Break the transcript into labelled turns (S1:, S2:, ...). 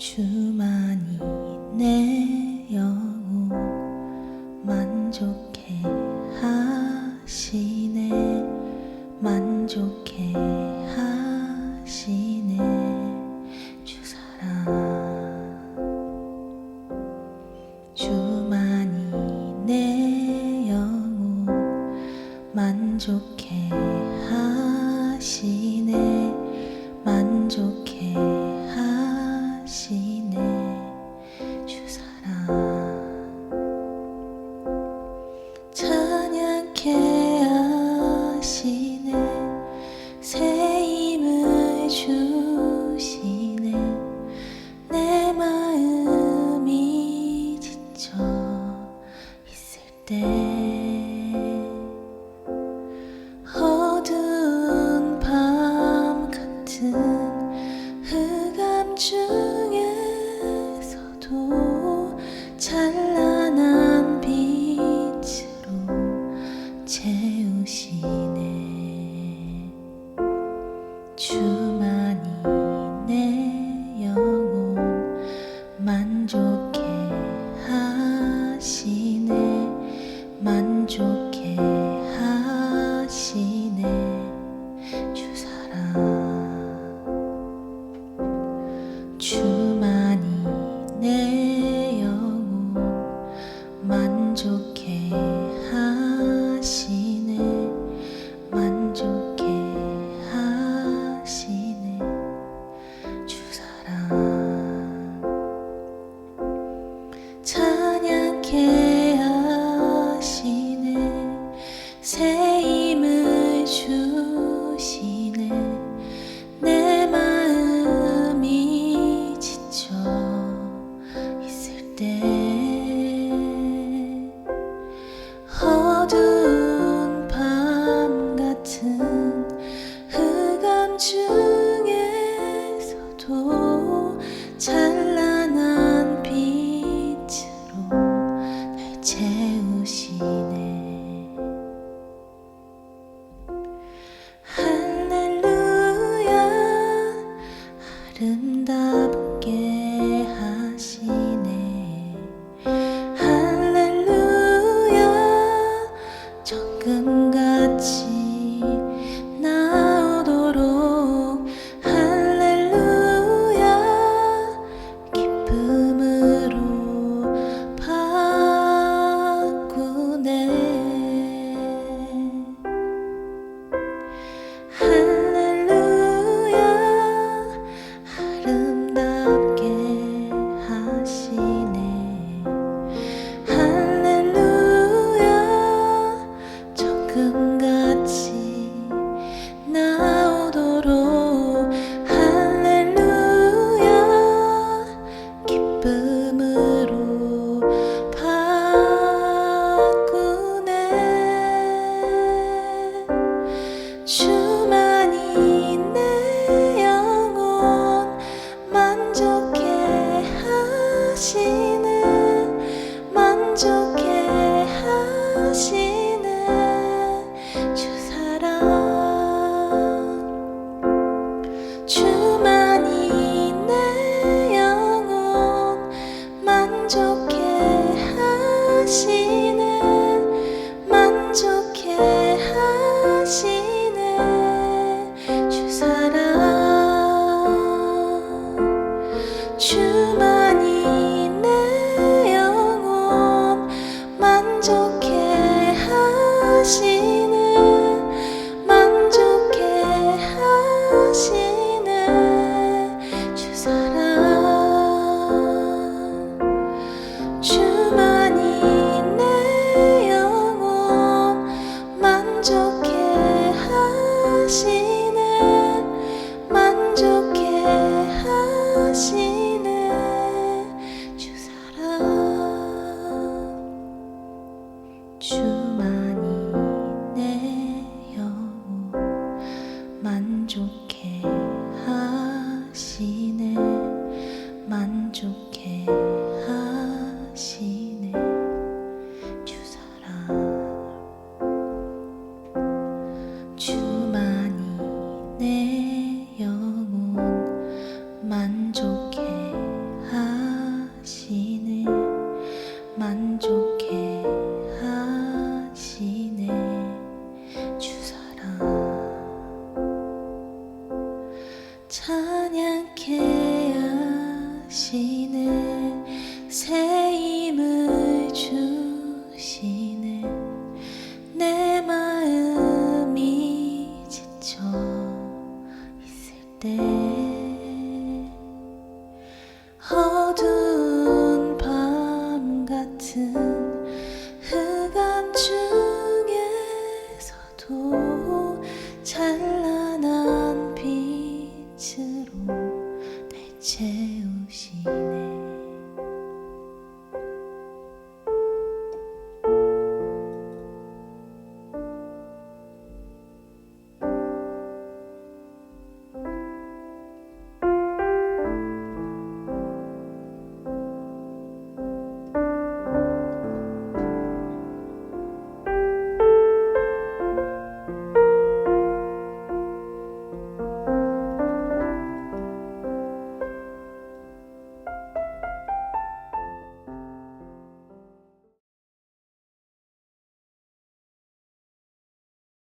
S1: 주만이 내 영혼 만족해 하시네. 만족해 하시네. 주 사랑. 주만이 내 영혼 만족해 주만이 내 영혼 만족해 하시네 하시네 주 사랑. 주만이 내 영혼 만족해 하시네 เ 같이 心。 같